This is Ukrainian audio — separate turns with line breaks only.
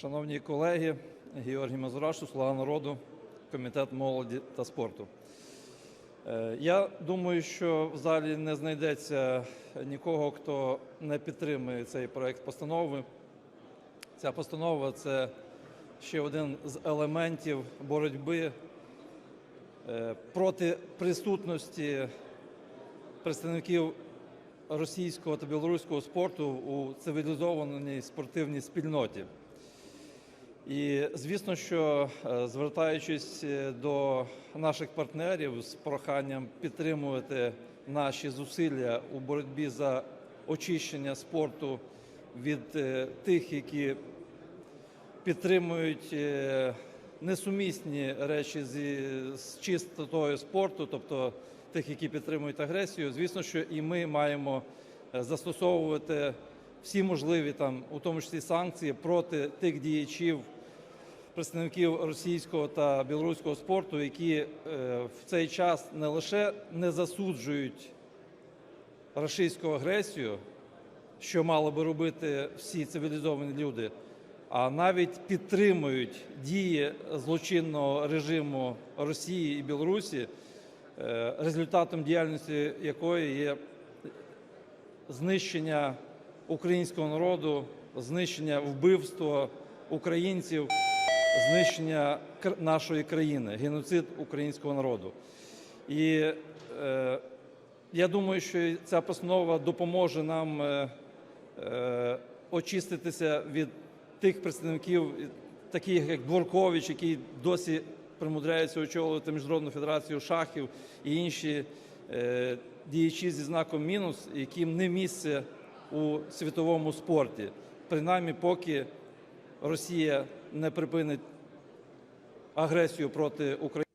Шановні колеги, Георгій Мазурашу, Слуга народу, Комітет молоді та спорту. Е, Я думаю, що в залі не знайдеться нікого, хто не підтримує цей проект постанови. Ця постанова це ще один з елементів боротьби е, проти присутності представників російського та білоруського спорту у цивілізованій спортивній спільноті. І звісно, що е, звертаючись е, до наших партнерів з проханням підтримувати наші зусилля у боротьбі за очищення спорту від е, тих, які підтримують несумісні речі з чистотою спорту, тобто тих, які підтримують агресію, звісно, що і ми маємо застосовувати всі можливі там, у тому числі санкції проти тих діячів, представників російського та білоруського спорту, які е, в цей час не лише не засуджують рашистську агресію, що мали би робити всі цивілізовані люди, а навіть підтримують дії злочинного режиму Росії і Білорусі, е, результатом діяльності якої є знищення українського народу, знищення вбивства українців, знищення нашої країни, геноцид українського народу. І е, я думаю, що ця постанова допоможе нам е, е, очиститися від тих представників, таких як Дворкович, який досі примудряється очолювати Міжнародну федерацію шахів і інші е, діячі зі знаком мінус, яким не місце у світовому спорті, принаймні поки Росія не припинить агресію проти України.